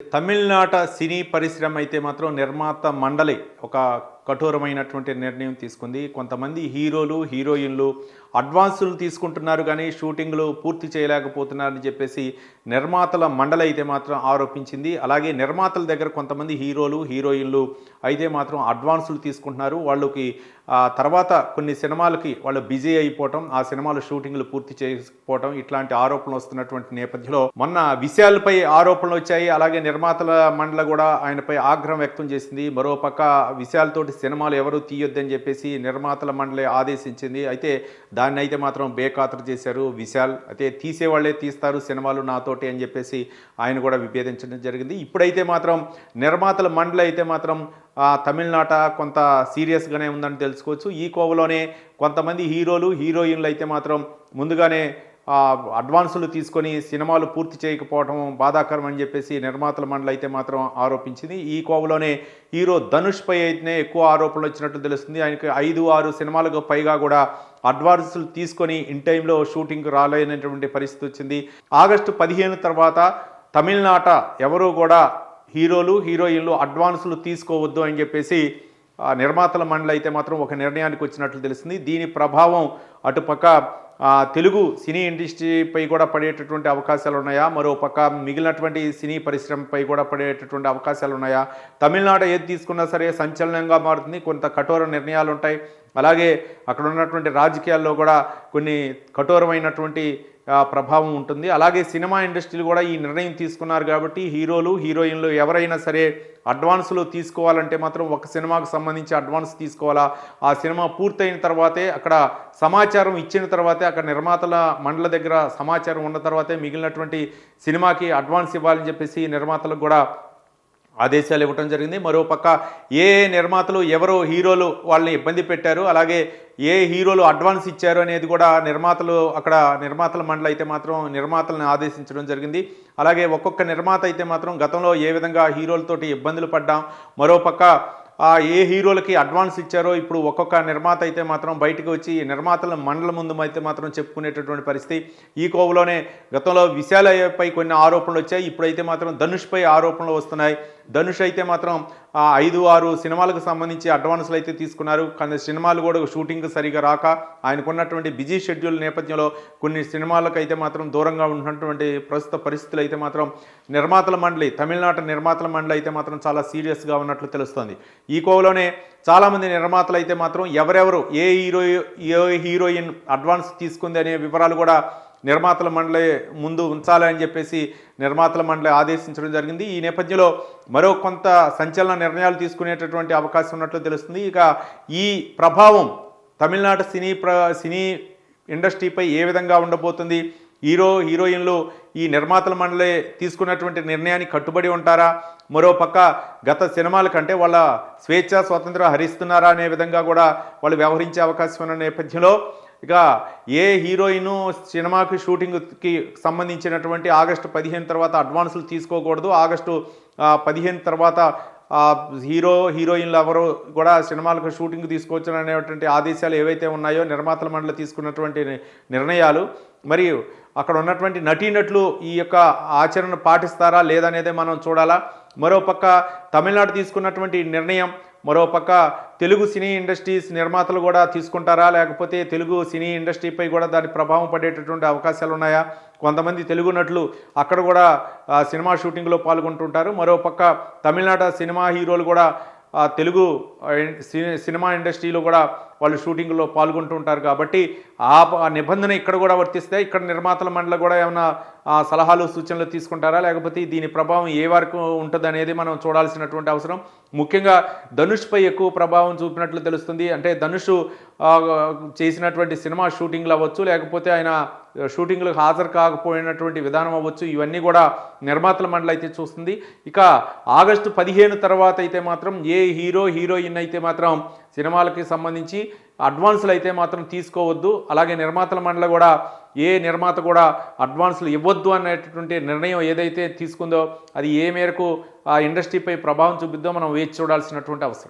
తమిళనాట సినీ పరిశ్రమ అయితే మాత్రం నిర్మాత మండలి ఒక కఠోరమైనటువంటి నిర్ణయం తీసుకుంది. కొంతమంది హీరోలు హీరోయిన్లు అడ్వాన్సులు తీసుకుంటున్నారు కానీ షూటింగ్లు పూర్తి చేయలేకపోతున్నారని చెప్పేసి నిర్మాతల మండలి అయితే మాత్రం ఆరోపించింది. అలాగే నిర్మాతల దగ్గర కొంతమంది హీరోలు హీరోయిన్లు అయితే మాత్రం అడ్వాన్సులు తీసుకుంటున్నారు. వాళ్ళకి తర్వాత కొన్ని సినిమాలకి వాళ్ళు బిజీ అయిపోవటం ఆ సినిమాలు షూటింగ్లు పూర్తి చేయకపోవటం ఇట్లాంటి ఆరోపణలు వస్తున్నటువంటి నేపథ్యంలో మొన్న విషయాలపై ఆరోపణలు వచ్చాయి. అలాగే నిర్మాతల మండలి కూడా ఆయనపై ఆగ్రహం వ్యక్తం చేసింది. మరోపక్క విషయాలతోటి సినిమాలు ఎవరు తీయొద్దని చెప్పేసి నిర్మాతల మండలి ఆదేశించింది. అయితే దాన్ని అయితే మాత్రం బేఖాతరు చేశారు విశాల్. అయితే తీసేవాళ్ళే తీస్తారు సినిమాలు నాతోటి అని చెప్పేసి ఆయన కూడా విభేదించడం జరిగింది. ఇప్పుడైతే మాత్రం నిర్మాతల మండలి అయితే మాత్రం తమిళనాట కొంత సీరియస్గానే ఉందని తెలుసుకోవచ్చు. ఈ కోవలోనే కొంతమంది హీరోలు హీరోయిన్లు అయితే మాత్రం ముందుగానే అడ్వాన్సులు తీసుకొని సినిమాలు పూర్తి చేయకపోవడం బాధాకరం అని చెప్పేసి నిర్మాతల మండలి అయితే మాత్రం ఆరోపించింది. ఈ కోవలోనే హీరో ధనుష్పై అయితేనే ఎక్కువ ఆరోపణలు వచ్చినట్టు తెలుస్తుంది. ఆయనకి ఐదు ఆరు సినిమాలకు పైగా కూడా అడ్వాన్సులు తీసుకొని ఇన్ టైంలో షూటింగ్ రాలేనటువంటి పరిస్థితి వచ్చింది. ఆగస్టు పదిహేను తర్వాత తమిళనాట ఎవరూ కూడా హీరోలు హీరోయిన్లు అడ్వాన్సులు తీసుకోవద్దు అని చెప్పేసి నిర్మాతల మండలి అయితే మాత్రం ఒక నిర్ణయానికి వచ్చినట్లు తెలుస్తుంది. దీని ప్రభావం అటుపక్క తెలుగు సినీ ఇండస్ట్రీపై కూడా పడేటటువంటి అవకాశాలు ఉన్నాయా మరో పక్క మిగిలినటువంటి సినీ పరిశ్రమపై కూడా పడేటటువంటి అవకాశాలు ఉన్నాయా తమిళనాడు ఏది తీసుకున్నా సరే సంచలనంగా మారుతుంది. కొంత కఠోర నిర్ణయాలు ఉంటాయి అలాగే అక్కడ ఉన్నటువంటి రాజకీయాల్లో కూడా కొన్ని కఠోరమైనటువంటి ప్రభావం ఉంటుంది. అలాగే సినిమా ఇండస్ట్రీలు కూడా ఈ నిర్ణయం తీసుకున్నారు కాబట్టి హీరోలు హీరోయిన్లు ఎవరైనా సరే అడ్వాన్స్లో తీసుకోవాలంటే మాత్రం ఒక సినిమాకు సంబంధించి అడ్వాన్స్ తీసుకోవాలా? ఆ సినిమా పూర్తయిన తర్వాతే అక్కడ సమాచారం ఇచ్చిన తర్వాతే అక్కడ నిర్మాతల మండల దగ్గర సమాచారం ఉన్న తర్వాతే మిగిలినటువంటి సినిమాకి అడ్వాన్స్ ఇవ్వాలని చెప్పేసి నిర్మాతలకు కూడా ఆదేశాలు ఇవ్వటం జరిగింది. మరోపక్క ఏ ఏ నిర్మాతలు ఎవరు హీరోలు వాళ్ళని ఇబ్బంది పెట్టారు. అలాగే ఏ హీరోలు అడ్వాన్స్ ఇచ్చారు అనేది కూడా నిర్మాతలు అక్కడ నిర్మాతల మండలి అయితే మాత్రం నిర్మాతలను ఆదేశించడం జరిగింది. అలాగే ఒక్కొక్క నిర్మాత అయితే మాత్రం గతంలో ఏ విధంగా హీరోలతోటి ఇబ్బందులు పడ్డాం. మరోపక్క ఏ హీరోలకి అడ్వాన్స్ ఇచ్చారో ఇప్పుడు ఒక్కొక్క నిర్మాత అయితే మాత్రం బయటకు వచ్చి ఈ నిర్మాతల మండల ముందు అయితే మాత్రం చెప్పుకునేటటువంటి పరిస్థితి. ఈ కోవలోనే గతంలో విశాలయ్యపై కొన్ని ఆరోపణలు వచ్చాయి. ఇప్పుడైతే మాత్రం ధనుష్పై ఆరోపణలు వస్తున్నాయి. ధనుష్ అయితే మాత్రం ఆ ఐదు ఆరు సినిమాలకు సంబంధించి అడ్వాన్స్లు అయితే తీసుకున్నారు. కానీ సినిమాలు కూడా షూటింగ్ సరిగా రాక ఆయనకున్నటువంటి బిజీ షెడ్యూల్ నేపథ్యంలో కొన్ని సినిమాలకు అయితే మాత్రం దూరంగా ఉన్నటువంటి ప్రస్తుత పరిస్థితులు అయితే మాత్రం నిర్మాతల మండలి తమిళనాట నిర్మాతల మండలి అయితే మాత్రం చాలా సీరియస్గా ఉన్నట్లు తెలుస్తోంది. ఈ కోవలోనే చాలామంది నిర్మాతలు అయితే మాత్రం ఎవరెవరు ఏ హీరో ఏ హీరోయిన్ అడ్వాన్స్ తీసుకుంది అనే వివరాలు కూడా నిర్మాతల మండలి ముందు ఉంచాలని చెప్పేసి నిర్మాతల మండలి ఆదేశించడం జరిగింది. ఈ నేపథ్యంలో మరో కొంత సంచలన నిర్ణయాలు తీసుకునేటటువంటి అవకాశం ఉన్నట్లు తెలుస్తుంది. ఇక ఈ ప్రభావం తమిళనాడు సినీ ప్ర సినీ ఇండస్ట్రీపై ఏ విధంగా ఉండబోతుంది? హీరో హీరోయిన్లు ఈ నిర్మాతల మండలి తీసుకున్నటువంటి నిర్ణయానికి కట్టుబడి ఉంటారా? మరో పక్క గత సినిమాల కంటే వాళ్ళ స్వేచ్ఛ స్వాతంత్రం హరిస్తున్నారా అనే విధంగా కూడా వాళ్ళు వ్యవహరించే అవకాశం ఉన్న నేపథ్యంలో ఇక ఏ హీరోయిన్ సినిమాకి షూటింగ్కి సంబంధించినటువంటి ఆగస్టు పదిహేను తర్వాత అడ్వాన్సులు తీసుకోకూడదు. ఆగస్టు పదిహేను తర్వాత హీరో హీరోయిన్లు ఎవరు కూడా సినిమాలకు షూటింగ్ తీసుకోవచ్చు అనేటువంటి ఆదేశాలు ఏవైతే ఉన్నాయో నిర్మాతల మండలి తీసుకున్నటువంటి నిర్ణయాలు మరియు అక్కడ ఉన్నటువంటి నటీనటులు ఈ యొక్క ఆచరణ పాటిస్తారా లేదనేదే మనం చూడాలా. మరోపక్క తమిళనాడు తీసుకున్నటువంటి నిర్ణయం మరోపక్క తెలుగు సినీ ఇండస్ట్రీస్ నిర్మాతలు కూడా తీసుకుంటారా లేకపోతే తెలుగు సినీ ఇండస్ట్రీపై కూడా దాని ప్రభావం పడేటటువంటి అవకాశాలు ఉన్నాయా? కొంతమంది తెలుగు నటులు అక్కడ కూడా సినిమా షూటింగ్లో పాల్గొంటుంటారు. మరోపక్క తమిళనాడు సినిమా హీరోలు కూడా తెలుగు సి- సినిమా ఇండస్ట్రీలో కూడా వాళ్ళు షూటింగ్లో పాల్గొంటూ ఉంటారు కాబట్టి ఆ నిబంధన ఇక్కడ కూడా వర్తిస్తే ఇక్కడ నిర్మాతల మండలి కూడా ఏమైనా సలహాలు సూచనలు తీసుకుంటారా? లేకపోతే దీని ప్రభావం ఏ వరకు ఉంటుంది అనేది మనం చూడాల్సినటువంటి అవసరం. ముఖ్యంగా ధనుష్పై ఎక్కువ ప్రభావం చూపినట్లు తెలుస్తుంది. అంటే ధనుష్ చేసినటువంటి సినిమా షూటింగ్లు అవ్వచ్చు లేకపోతే ఆయన షూటింగ్లకు హాజరు కాకపోయినటువంటి విధానం అవ్వచ్చు. ఇవన్నీ కూడా నిర్మాతల మండలి అయితే చూస్తుంది. ఇక ఆగస్టు పదిహేను తర్వాత అయితే మాత్రం ఏ హీరో హీరోయిన్ అయితే మాత్రం సినిమాలకి సంబంధించి అడ్వాన్సులు అయితే మాత్రం తీసుకోవద్దు. అలాగే నిర్మాతల మండలి కూడా ఏ నిర్మాత కూడా అడ్వాన్సులు ఇవ్వద్దు అనేటటువంటి నిర్ణయం ఏదైతే తీసుకుందో అది ఏ మేరకు ఆ ఇండస్ట్రీపై ప్రభావం చూపిద్దో మనం వేచి చూడాల్సినటువంటి అవసరం.